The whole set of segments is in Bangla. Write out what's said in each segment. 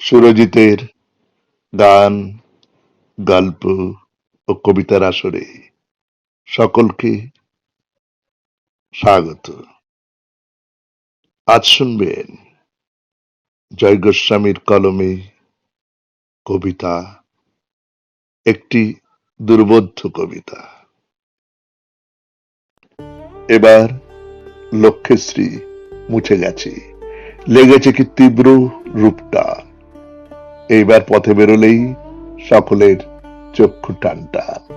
সুরজিতের গান, গল্প ও কবিতার আসরে সকলকে স্বাগত। আজ শুনবেন জয় গোস্বামীর কলমে কবিতা, একটি দুর্বোধ্য কবিতা। এবার লক্ষ্যশ্রী মুছে গেছে। লেগেছে কি তীব্র রূপটা। এইবার পথে বেরোলেই সকলের চক্ষু টান টান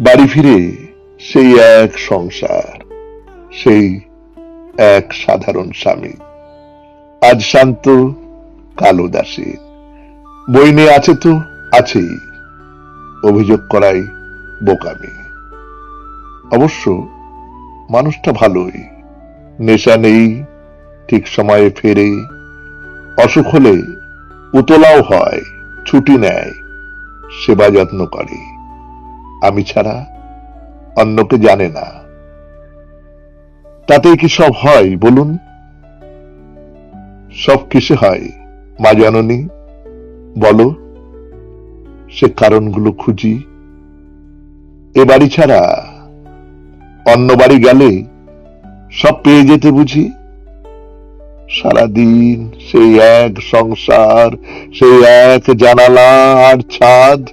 বাড়ি ফিরে সেই এক সংসার, সেই এক সাধারণ স্বামী। আজ শান্ত, কালো উদাসীন বই নিয়ে আছে তো, আছেই। অভিযোগ করাই বোকামি। অবশ্য মানুষটা ভালোই। নেশা নেই, ঠিক সময়ে ফেরে। অসুখ হলে উতলাও হয়, ছুটি নেয়, সেবা যত্ন করে আমি ছাড়া অন্যকে জানে না। তাতেই কি সব হয়, বলুন? সব কিসে হয়, মা জননী? বলো, সে কারণগুলো খুঁজি। এ বাড়ি ছাড়া অন্য বাড়ি গেলে সব পেয়ে যেতে বুঝি? সারাদিন সেই এক সংসার, সেই এক জানালা আর ছাদ।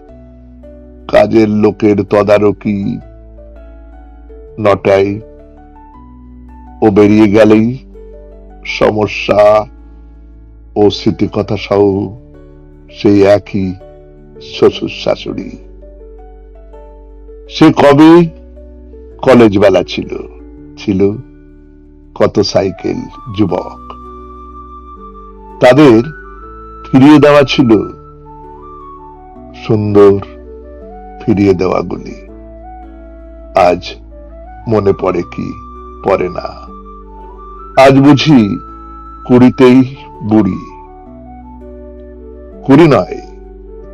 কাজের লোকের তদারকি নটায়। ও বেরিয়ে গেলেই সমস্যা ও স্মৃতিকথা সহ সেই একই শ্বশুর শাশুড়ি সে কবে? কলেজ বেলা ছিল। ছিল কত সাইকেল, যুবক। তাদের ফিরিয়ে দেওয়া ছিল সুন্দর ফিরিয়ে দেওয়াগুলি। আজ মনে পড়ে কি, পড়ে না। আজ বুঝি কুড়িতেই বুড়ি। কুড়ি নয়,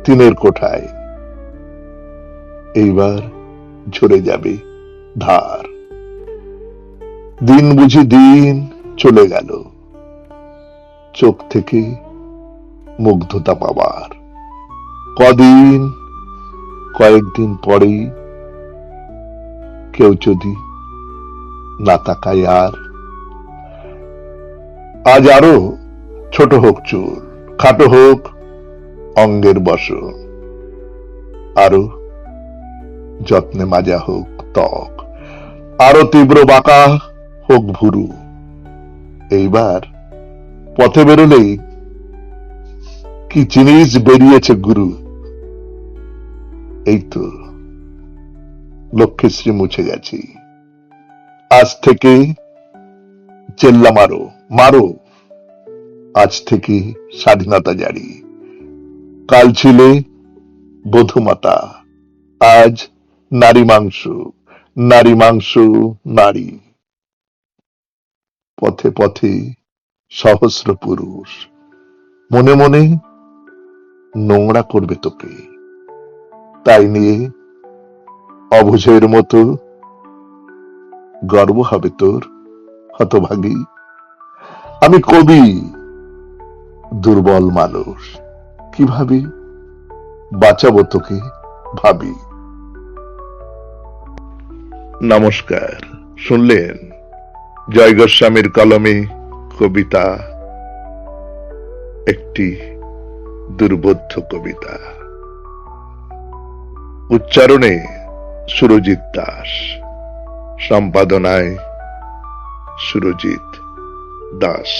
তিনের কোঠায়। এইবার ঝরে যাবে ধার। দিন বুঝি দিন চলে গেল। চোখ থেকে মুগ্ধতা পাবার। কদিন, কয়েকদিন পরেই কেউ যদি না তাকায় আর। আজ আরও ছোট হোক চুল, খাটো হোক অঙ্গের বসন, আরও যত্নে মাজা হোক ত্বক, আরও তীব্র বাঁকা হোক ভুরু। এইবার পথে বেরোলেই কি জিনিস বেরিয়েছে গুরু? এই তো লক্ষ্যশ্রী মুছে গেছি। আজ থেকে চেল্লা মারো মারো। আজ থেকে স্বাধীনতা জারি। কাল ছিলে বধুমাতা, আজ নারী মাংস নারী মাংস, নারী। পথে পথে সহস্র পুরুষ মনে মনে নোংরা করবে তোকে। তাই নিয়ে অবুঝের মতো গর্ব হবে তোর, হতভাগী। আমি কবি, দুর্বল মানুষ। কীভাবে বাঁচাবো তোকে ভাবি। নমস্কার। শুনলেন জয় গোস্বামীর কলমে কবিতা একটি দুর্বোধ্য কবিতা। উচ্চারণে সুরজিৎ দাস সম্পাদনায় সুরজিৎ দাস।